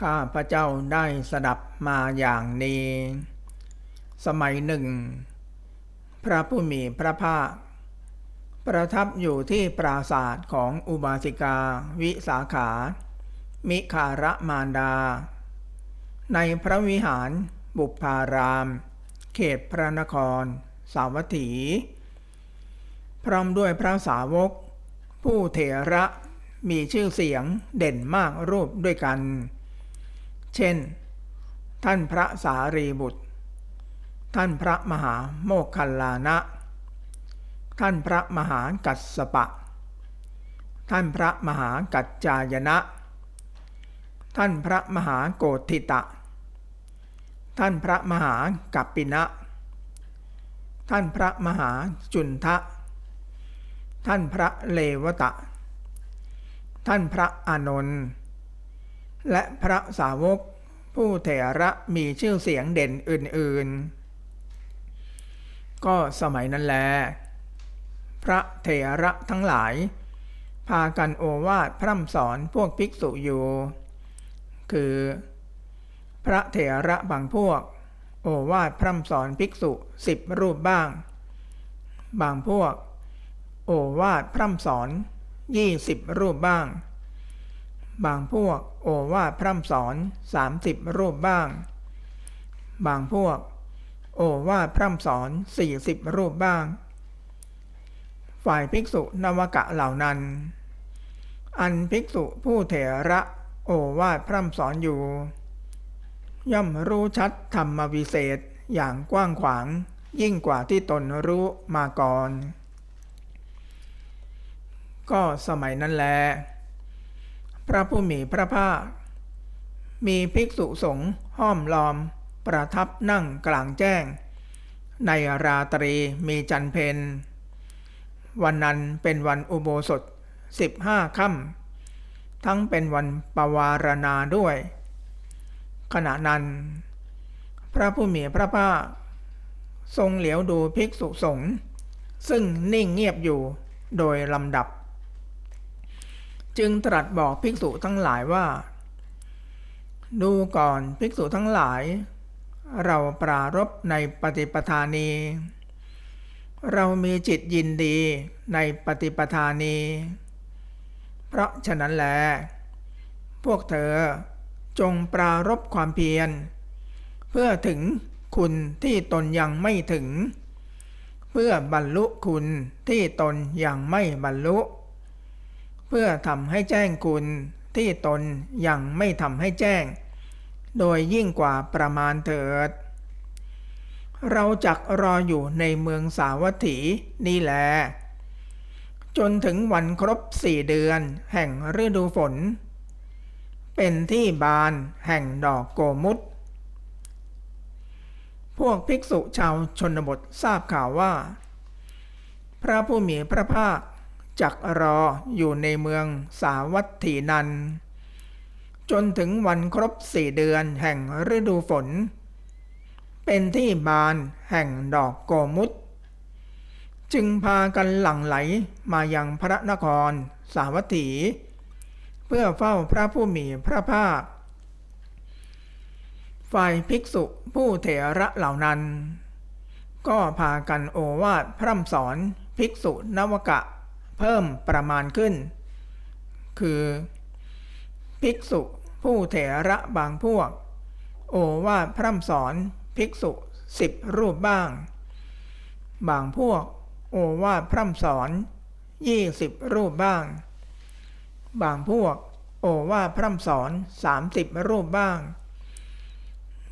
ข้าพระเจ้าได้สดับมาอย่างนี้ สมัยหนึ่ง พระผู้มีพระภาค ประทับอยู่ที่ปราศาสตร์ของอุบาสิกาวิสาขา มิคาระมารดา ในพระวิหารบุพาราม เขตพระนคร สาวัตถี พร้อมด้วยพระสาวก ผู้เถระมีชื่อเสียงเด่นมากรูปด้วยกัน เช่น ท่านพระสารีบุตร ท่านพระมหาโมคคัลลานะ ท่านพระมหากัสสปะ ท่านพระมหากัจจายนะ ท่านพระมหาโกธิตะ ท่านพระมหากัปปินะ ท่านพระมหาจุนทะ ท่านพระเลวตะ ท่านพระอานนท์ และพระสาวก ผู้เถระมีชื่อเสียงเด่นอื่นๆ ก็สมัยนั้นแล พระเถระทั้งหลาย พากันโอวาทพร่ำสอนพวกภิกษุอยู่ คือ พระเถระบางพวก โอวาทพร่ำสอนภิกษุสิบรูปบ้าง บางพวก โอวาทพร่ำสอนยี่สิบรูปบ้าง บางพวกโอวาทพร่ำสอนสามสิบรูปบ้าง บางพวก โอวาทพร่ำสอนสี่สิบรูปบ้าง ฝ่ายภิกษุนวกะเหล่านั้น อันภิกษุผู้เถระโอวาทพร่ำสอนอยู่ ย่อมรู้ชัดธรรมวิเศษอย่างกว้างขวางยิ่งกว่าที่ตนรู้มาก่อน ก็สมัยนั้นแหละ พระผู้มีพระภาค มีภิกษุสงฆ์ห้อมล้อม ประทับนั่งกลางแจ้ง ในราตรีมีจันเพนวันนั้นเป็นวันอุโบสถสิบห้าค่ำทั้งเป็นวันปวารณาด้วย ขณะนั้น พระผู้มีพระภาค ทรงเหลียวดูภิกษุสงฆ์ซึ่งนิ่งเงียบอยู่โดยลำดับ จึงตรัสบอกภิกษุทั้งหลายว่า ดูก่อนภิกษุทั้งหลาย เราปรารบในปฏิปทานี เรามีจิตยินดีในปฏิปทานี เพราะฉะนั้นแล พวกเธอจงปรารบความเพียร เพื่อถึงคุณที่ตนยังไม่ถึง เพื่อบรรลุคุณที่ตนยังไม่บรรลุ เพื่อทำให้แจ้งคุณที่ตนยังไม่ทำให้แจ้ง โดยยิ่งกว่าประมาณเถิด เราจักรออยู่ในเมืองสาวัตถีนี่แหละจนถึงวันครบสี่เดือนแห่งฤดูฝน เป็นที่บานแห่งดอกโกมุตพวกภิกษุชาวชนบททราบข่าวว่า พระผู้มีพระภาค จักรออยู่ในเมืองสาวัตถีนัน จนถึงวันครบสี่เดือนแห่งฤดูฝน เป็นที่บานแห่งดอกโกมุตจึงพากันหลั่งไหลมายังพระนครสาวัตถี เพื่อเฝ้าพระผู้มีพระภาค ฝ่ายภิกษุผู้เถระเหล่านั้น ก็พากันโอวาทพร่ำสอนภิกษุนวกะ เพิ่มประมาณขึ้น คือ ภิกษุผู้เถระบางพวก โอวาทพร่ำสอนภิกษุสิบรูปบ้าง บางพวก โอวาทพร่ำสอนยี่สิบรูปบ้าง บางพวก โอวาทพร่ำสอนสามสิบรูปบ้าง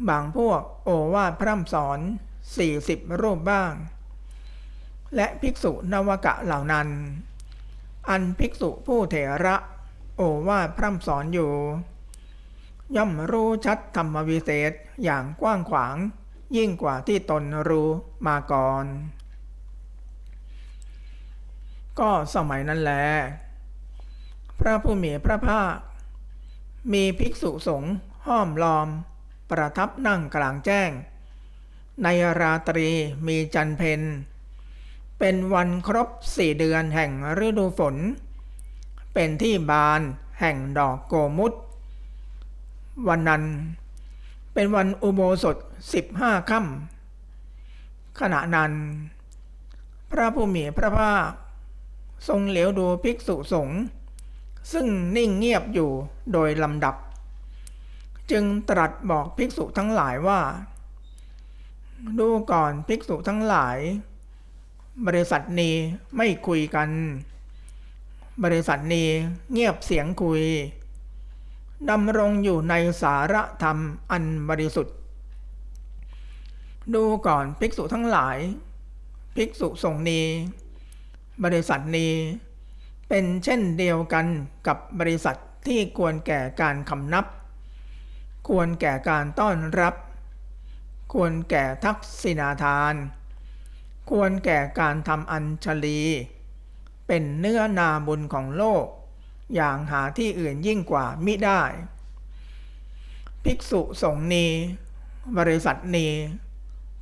บางพวก โอวาทพร่ำสอนสี่สิบรูปบ้าง และภิกษุนวกะเหล่านั้น อันภิกษุผู้เถระ โอวาทพร่ำสอนอยู่ ย่อมรู้ชัดธรรมวิเศษอย่างกว้างขวาง ยิ่งกว่าที่ตนรู้มาก่อน ก็สมัยนั้นแล พระผู้มีพระภาค มีภิกษุสงฆ์ห้อมล้อม ประทับนั่งกลางแจ้ง ในราตรีมีจันเพน เป็นวันครบสี่เดือนแห่งฤดูฝน เป็นที่บานแห่งดอกโกมุตวันนั้นเป็นวันอุโบสถสิบห้าค่ำขณะนั้น พระผู้มีพระภาคทรงเหลียวดูภิกษุสงฆ์ซึ่งนิ่งเงียบอยู่โดยลำดับ จึงตรัสบอกภิกษุทั้งหลายว่า ดูก่อนภิกษุทั้งหลาย บริษัทนี้ไม่คุยกัน บริษัทนี้เงียบเสียงคุยดำรงอยู่ในสารธรรมอันบริสุทธิ์ ดูก่อนภิกษุทั้งหลาย ภิกษุสงฆ์นี้ บริษัทนี้ เป็นเช่นเดียวกันกับบริษัทที่ควรแก่การคำนับ ควรแก่การต้อนรับ ควรแก่ทักษิณาทาน ควรแก่การทำอัญชลี เป็นเนื้อนาบุญของโลก อย่างหาที่อื่นยิ่งกว่ามิได้ ภิกษุสงฆ์นี บริษัทนี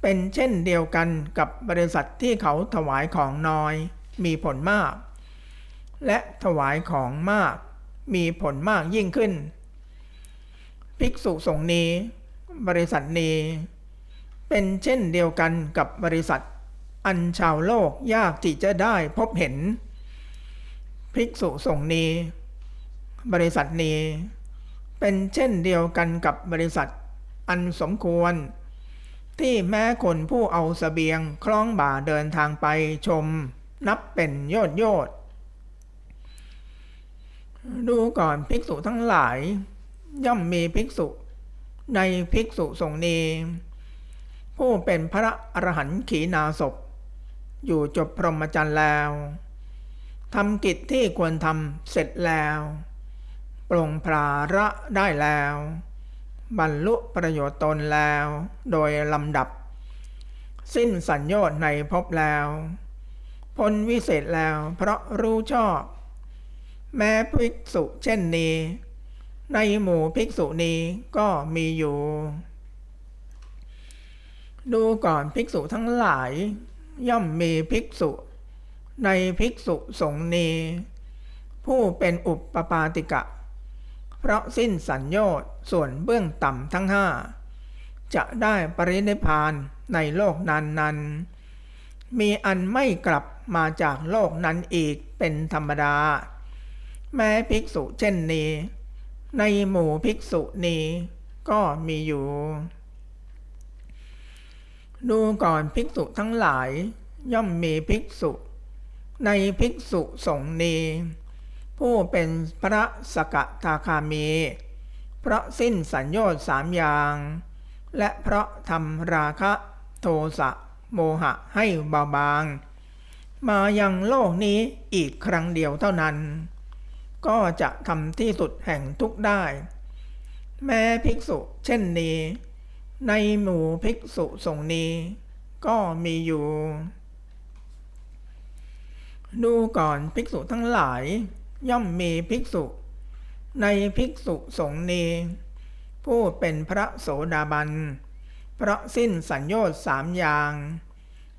เป็นเช่นเดียวกันกับบริษัทที่เขาถวายของน้อย มีผลมาก และถวายของมาก มีผลมากยิ่งขึ้น ภิกษุสงฆ์นี บริษัทนี เป็นเช่นเดียวกันกับบริษัท อันชาวโลกยากที่จะได้พบเห็น ภิกษุสงฆ์นี้ บริษัทนี้ เป็นเช่นเดียวกันกับบริษัทอันสมควร ที่แม้คนผู้เอาสเสบียงคล้องบ่าเดินทางไปชม นับเป็นโยดโยดดูก่อนภิกษุทั้งหลาย ย่อมมีภิกษุ ในภิกษุสงฆ์นี้ ผู้เป็นพระอรหันต์ขีณาศพ อยู่จบพรหมจรรย์แล้วทำกิจที่ควรทำเสร็จแล้วปรงพราระได้แล้ว บรรลุประโยชน์ตนแล้ว โดยลำดับ สิ้นสัญญาณในพบแล้วพ้นวิเศษแล้วเพราะรู้ชอบ แม้ภิกษุเช่นนี้ ในหมู่ภิกษุนี้ก็มีอยู่ ดูก่อนภิกษุทั้งหลาย ย่อมมีภิกษุ ในภิกษุสงฆ์นีผู้เป็นอุปปาติกะ เพราะสิ้นสัญญน์ส่วนเบื้องต่ำทั้งห้าจะได้ปรินิพานในโลกนั้นนั้นมีอันไม่กลับมาจากโลกนั้นอีกเป็นธรรมดา แม้ภิกษุเช่นนี้ ในหมู่ภิกษุนี้ก็มีอยู่ ดูก่อนภิกษุทั้งหลาย ย่อมมีภิกษุ ในภิกษุสงฆ์นี้ ผู้เป็นพระสกทาคามี เพราะสิ้นสัญญาสามอย่าง และเพราะทำราคะโทสะโมหะให้เบาบาง มายังโลกนี้อีกครั้งเดียวเท่านั้น ก็จะทำที่สุดแห่งทุกได้ แม้ภิกษุเช่นนี้ ในหมู่ภิกษุสงฆ์นี้ ก็มีอยู่ ดูก่อนภิกษุทั้งหลาย ย่อมมีภิกษุ ในภิกษุสงฆ์นีผู้เป็นพระโสดาบัน เพราะสิ้นสัญญาสามอย่าง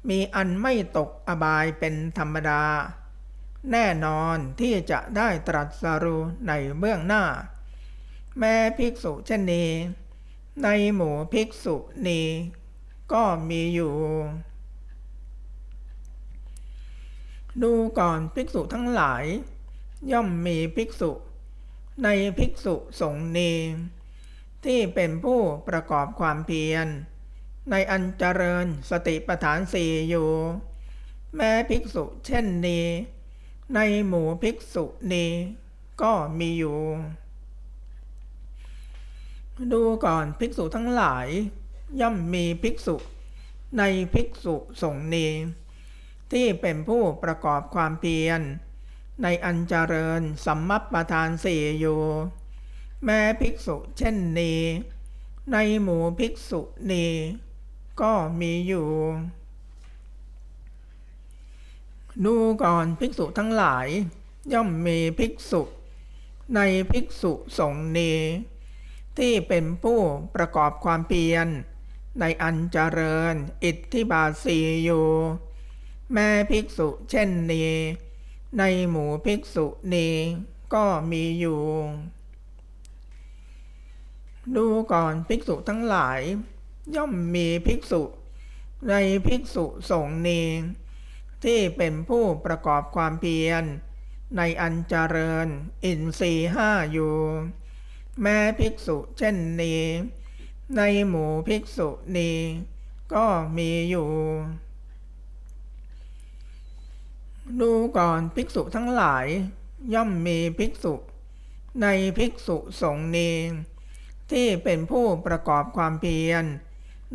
มีอันไม่ตกอบายเป็นธรรมดา แน่นอนที่จะได้ตรัสรู้ในเบื้องหน้า แม้ภิกษุเช่นนี้ ในหมู่ภิกษุนี้ก็มีอยู่ ดูก่อนภิกษุทั้งหลาย ย่อมมีภิกษุ ในภิกษุสงฆ์นีที่เป็นผู้ประกอบความเพียร ในอันเจริญสติปัฏฐานสี่อยู่ แม้ภิกษุเช่นนี้ ในหมู่ภิกษุนี้ก็มีอยู่ ดูก่อนภิกษุทั้งหลาย ย่อมมีภิกษุ ในภิกษุสงฆ์นี้ ที่เป็นผู้ประกอบความเพียร ในอันเจริญสัมมัปประธานสี่อยู่ แม้ภิกษุเช่นนี้ ในหมู่ภิกษุนี้ ก็มีอยู่ ดูก่อนภิกษุทั้งหลาย ย่อมมีภิกษุ ในภิกษุสงฆ์นี้ ที่เป็นผู้ประกอบความเพียร ในอันเจริญอิทธิบาสีอยู่ แม้ภิกษุเช่นนี้ ในหมู่ภิกษุนี้ก็มีอยู่ ดูก่อนภิกษุทั้งหลาย ย่อมมีภิกษุ ในภิกษุสงฆ์นี้ที่เป็นผู้ประกอบความเพียร ในอันเจริญอินทรีห้าอยู่ แม้ภิกษุเช่นนี้ ในหมู่ภิกษุนี้ ก็มีอยู่ ดูก่อนภิกษุทั้งหลาย ย่อมมีภิกษุ ในภิกษุสงฆ์นี้ที่เป็นผู้ประกอบความเพียร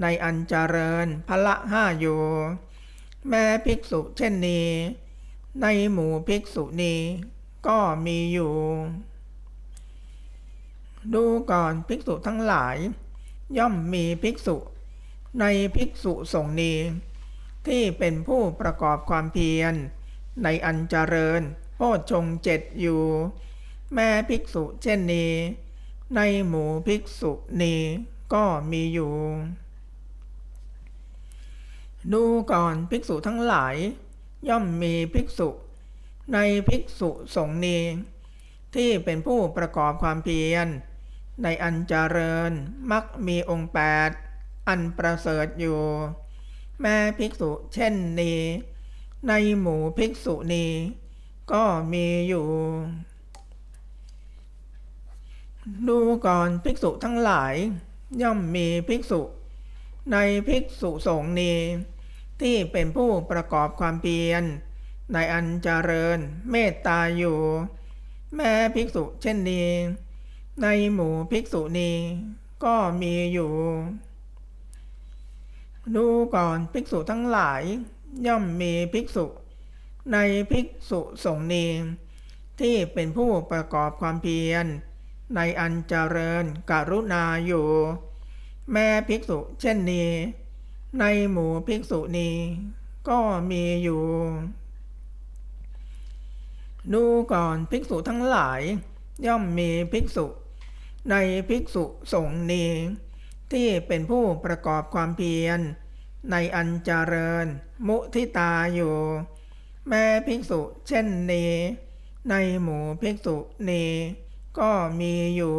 ในอันเจริญพละห้าอยู่ แม้ภิกษุเช่นนี้ ในหมู่ภิกษุนี้ ก็มีอยู่ ดูก่อนภิกษุทั้งหลาย ย่อมมีภิกษุ ในภิกษุสงฆ์นี้ ที่เป็นผู้ประกอบความเพียร ในอันเจริญโพชฌงเจ็ดอยู่ แม้ภิกษุเช่นนี้ ในหมู่ภิกษุนี้ก็มีอยู่ ดูก่อนภิกษุทั้งหลาย ย่อมมีภิกษุ ในภิกษุสงฆ์นี้ ที่เป็นผู้ประกอบความเพียร ในอันเจริญมักมีองค์แปดอันประเสริฐอยู่ แม้ภิกษุเช่นนี้ ในหมู่ภิกษุนี้ ก็มีอยู่ ดูก่อนภิกษุทั้งหลาย ย่อมมีภิกษุ ในภิกษุสงฆ์นี้ ที่เป็นผู้ประกอบความเพียร ในอันเจริญเมตตาอยู่ แม้ภิกษุเช่นนี้ ในหมู่ภิกษุนี้ก็มีอยู่ ดูก่อนภิกษุทั้งหลาย ย่อมมีภิกษุ ในภิกษุสงฆ์นี้ที่เป็นผู้ประกอบความเพียร ในอันเจริญกรุณาอยู่ แม้ภิกษุเช่นนี้ ในหมู่ภิกษุนี้ ก็มีอยู่ ดูก่อนภิกษุทั้งหลาย ย่อมมีภิกษุ ในภิกษุสงฆ์นี้ ที่เป็นผู้ประกอบความเพียร ในอันเจริญ มุทิตาอยู่ แม้ภิกษุเช่นนี้ ในหมู่ภิกษุนี้ก็มีอยู่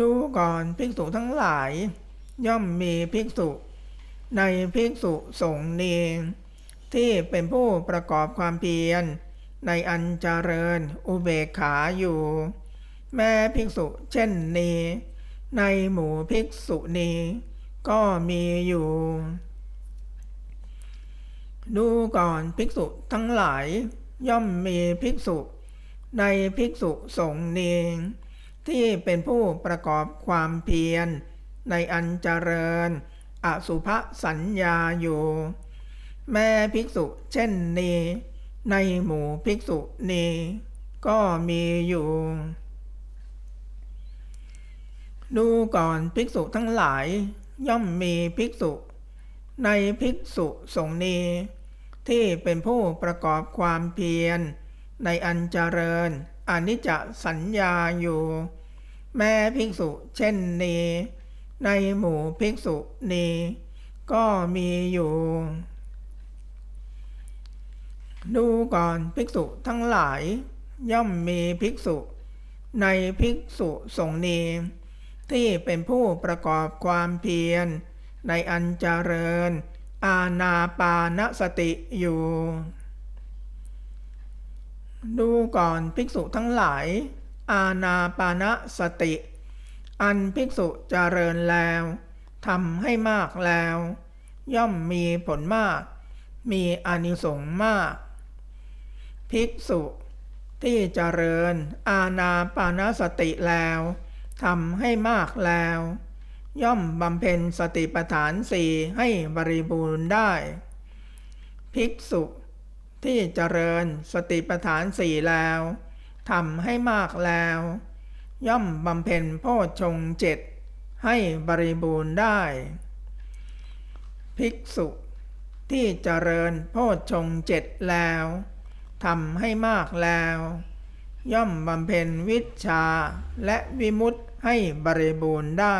ดูก่อนภิกษุทั้งหลาย ย่อมมีภิกษุ ในภิกษุสงฆ์นี้ ที่เป็นผู้ประกอบความเพียร ในอันเจริญอุเบกขาอยู่ แม้ภิกษุเช่นนี้ ในหมู่ภิกษุนี้ก็มีอยู่ ดูก่อนภิกษุทั้งหลาย ย่อมมีภิกษุ ในภิกษุสงฆ์นี้ที่เป็นผู้ประกอบความเพียร ในอันเจริญ อสุภสัญญาอยู่ แม้ภิกษุเช่นนี้ ในหมู่ภิกษุนี้ก็มีอยู่ ดูก่อนภิกษุทั้งหลาย ย่อมมีภิกษุ ในภิกษุสงฆ์นี้ ที่เป็นผู้ประกอบความเพียร ในอันเจริญอนิจจสัญญาอยู่ แม้ภิกษุเช่นนี้ ในหมู่ภิกษุนี้ ก็มีอยู่ ดูก่อนภิกษุทั้งหลาย ย่อมมีภิกษุ ในภิกษุสงฆ์นี้ที่เป็นผู้ประกอบความเพียร ในอันเจริญ อาณาปานสติอยู่ ดูก่อนภิกษุทั้งหลาย อาณาปานสติ อันภิกษุเจริญแล้วทำให้มากแล้ว ย่อมมีผลมาก มีอานิสงส์มาก ภิกษุที่เจริญ อาณาปานสติแล้วทำให้มากแล้ว ย่อมบำเพ็ญสติปัฏฐานสี่ให้บริบูรณ์ได้ ภิกษุ ที่เจริญสติปัฏฐานสี่แล้วทำให้มากแล้ว ย่อมบำเพ็ญโพชฌงเจ็ดให้บริบูรณ์ได้ ภิกษุ ที่เจริญโพชฌงเจ็ดแล้ว ทำให้มากแล้ว ย่อมบำเพ็ญวิชาและวิมุตติให้บริบูรณ์ได้